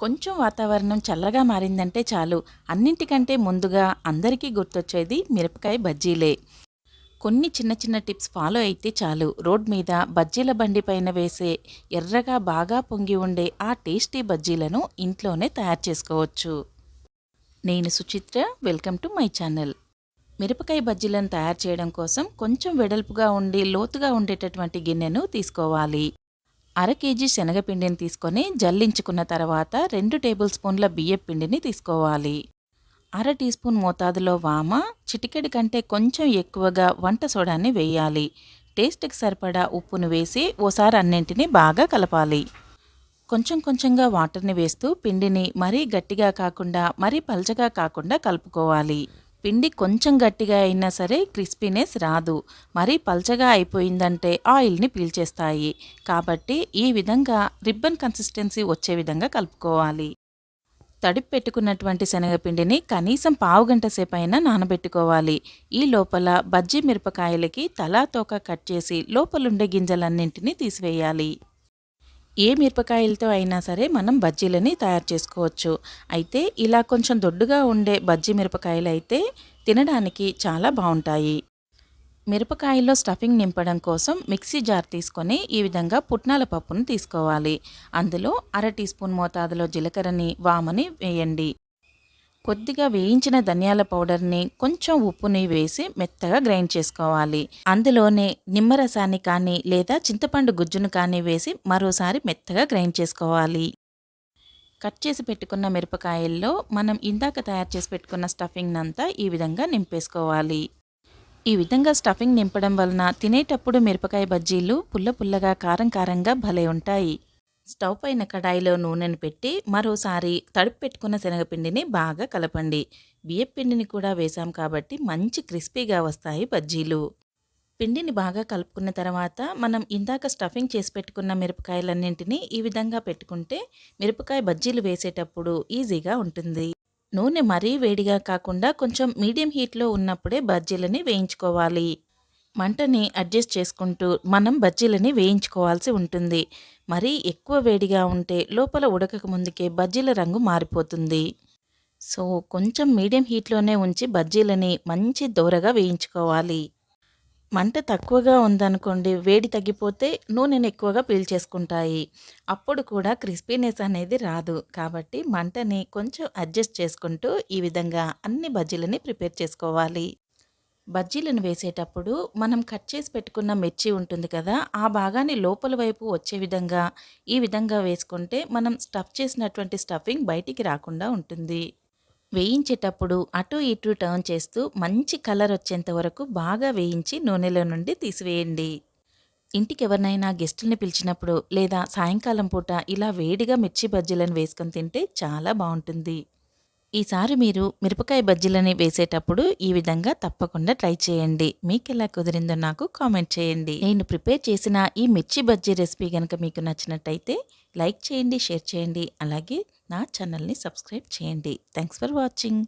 కొంచెం వాతావరణం చల్లగా మారిందంటే చాలు. అన్నింటికంటే ముందుగా అందరికీ గుర్తొచ్చేది మిరపకాయ బజ్జీలే. కొన్ని చిన్న చిన్న టిప్స్ ఫాలో అయితే చాలు. రోడ్ మీద బజ్జీల బండి పైన వేసే ఎర్రగా బాగా పొంగి ఉండే ఆ టేస్టీ బజ్జీలను ఇంట్లోనే తయారు చేసుకోవచ్చు. నేను Suchitra welcome to my channel. మిరపకాయ బజ్జీలను తయారు చేయడం కోసం కొంచెం వెడల్పుగా ఉండి లోతుగా ఉండేటటువంటి గిన్నెను తీసుకోవాలి. అర కేజీ శనగపిండిని తీసుకొని జల్లించుకున్న తర్వాత రెండు టేబుల్ స్పూన్ల బియ్యం పిండిని తీసుకోవాలి. అర టీ స్పూన్ మోతాదులో వామ చిటికెడి కంటే కొంచెం ఎక్కువగా వంట సోడాని వేయాలి. టేస్ట్కి సరిపడా ఉప్పును వేసి ఓసారి అన్నింటినీ బాగా కలపాలి. కొంచెం కొంచెంగా వాటర్ని వేస్తూ పిండిని మరీ గట్టిగా కాకుండా మరీ పల్చగా కాకుండా కలుపుకోవాలి. పిండి కొంచెం గట్టిగా అయినా సరే క్రిస్పీనెస్ రాదు. మరీ పల్చగా అయిపోయిందంటే ఆయిల్ని పీల్చేస్తాయి. కాబట్టి ఈ విధంగా రిబ్బన్ కన్సిస్టెన్సీ వచ్చే విధంగా కలుపుకోవాలి. తడిపి పెట్టుకున్నటువంటి శనగపిండిని కనీసం పావు గంట సేపు అయినా నానబెట్టుకోవాలి. ఈ లోపల బజ్జీ మిరపకాయలకి తలా తోక కట్ చేసి లోపలుండే గింజలన్నింటినీ తీసివేయాలి. ఏ మిరపకాయలతో అయినా సరే మనం బజ్జీలని తయారు చేసుకోవచ్చు. అయితే ఇలా కొంచెం దొడ్డుగా ఉండే బజ్జీ మిరపకాయలు అయితే తినడానికి చాలా బాగుంటాయి. మిరపకాయల్లో స్టఫింగ్ నింపడం కోసం మిక్సీ జార్ తీసుకొని ఈ విధంగా పుట్నాల పప్పును తీసుకోవాలి. అందులో అర టీ స్పూన్ మోతాదులో జీలకర్రని వామని వేయండి. కొద్దిగా వేయించిన ధనియాల పౌడర్ని కొంచెం ఉప్పుని వేసి మెత్తగా గ్రైండ్ చేసుకోవాలి. అందులోనే నిమ్మరసాన్ని కానీ లేదా చింతపండు గుజ్జును కానీ వేసి మరోసారి మెత్తగా గ్రైండ్ చేసుకోవాలి. కట్ చేసి పెట్టుకున్న మిరపకాయల్లో మనం ఇందాక తయారు చేసి పెట్టుకున్న స్టఫింగ్ అంతా ఈ విధంగా నింపేసుకోవాలి. ఈ విధంగా స్టఫింగ్ నింపడం వలన తినేటప్పుడు మిరపకాయ బజ్జీలు పుల్ల పుల్లగా కారం కారంగా భలే ఉంటాయి. స్టవ్ పైన కడాయిలో నూనెను పెట్టి మరోసారి తడుపు పెట్టుకున్న శనగపిండిని బాగా కలపండి. బియ్యపిండిని కూడా వేసాం కాబట్టి మంచి క్రిస్పీగా వస్తాయి బజ్జీలు. పిండిని బాగా కలుపుకున్న తర్వాత మనం ఇందాక స్టఫింగ్ చేసి పెట్టుకున్న మిరపకాయలన్నింటినీ ఈ విధంగా పెట్టుకుంటే మిరపకాయ బజ్జీలు వేసేటప్పుడు ఈజీగా ఉంటుంది. నూనె మరీ వేడిగా కాకుండా కొంచెం మీడియం హీట్లో ఉన్నప్పుడే బజ్జీలని వేయించుకోవాలి. మంటని అడ్జస్ట్ చేసుకుంటూ మనం బజ్జీలని వేయించుకోవాల్సి ఉంటుంది. మరీ ఎక్కువ వేడిగా ఉంటే లోపల ఉడకక ముందుకే బజ్జీల రంగు మారిపోతుంది. సో కొంచెం మీడియం హీట్లోనే ఉంచి బజ్జీలని మంచి దూరగా వేయించుకోవాలి. మంట తక్కువగా ఉందనుకోండి వేడి తగ్గిపోతే నూనెను ఎక్కువగా పీల్చేసుకుంటాయి అప్పుడు కూడా క్రిస్పీనెస్ అనేది రాదు. కాబట్టి మంటని కొంచెం అడ్జస్ట్ చేసుకుంటూ ఈ విధంగా అన్ని బజ్జీలని ప్రిపేర్ చేసుకోవాలి. బజ్జీలను వేసేటప్పుడు మనం కట్ చేసి పెట్టుకున్న మిర్చి ఉంటుంది కదా ఆ భాగాన్ని లోపల వైపు వచ్చే విధంగా ఈ విధంగా వేసుకుంటే మనం స్టఫ్ చేసినటువంటి స్టఫింగ్ బయటికి రాకుండా ఉంటుంది. వేయించేటప్పుడు అటు ఇటు టర్న్ చేస్తూ మంచి కలర్ వచ్చేంత వరకు బాగా వేయించి నూనెలో నుండి తీసివేయండి. ఇంటికి ఎవరినైనా గెస్టుల్ని పిలిచినప్పుడు లేదా సాయంకాలం పూట ఇలా వేడిగా మిర్చి బజ్జీలను వేసుకొని తింటే చాలా బాగుంటుంది. ఈసారి మీరు మిరపకాయ బజ్జీలని వేసేటప్పుడు ఈ విధంగా తప్పకుండా ట్రై చేయండి. మీకు ఎలా కుదిరిందో నాకు కామెంట్ చేయండి. నేను ప్రిపేర్ చేసిన ఈ మిర్చి బజ్జీ రెసిపీ కనుక మీకు నచ్చినట్టయితే లైక్ చేయండి షేర్ చేయండి. అలాగే నా ఛానల్ని సబ్స్క్రైబ్ చేయండి. Thanks for watching.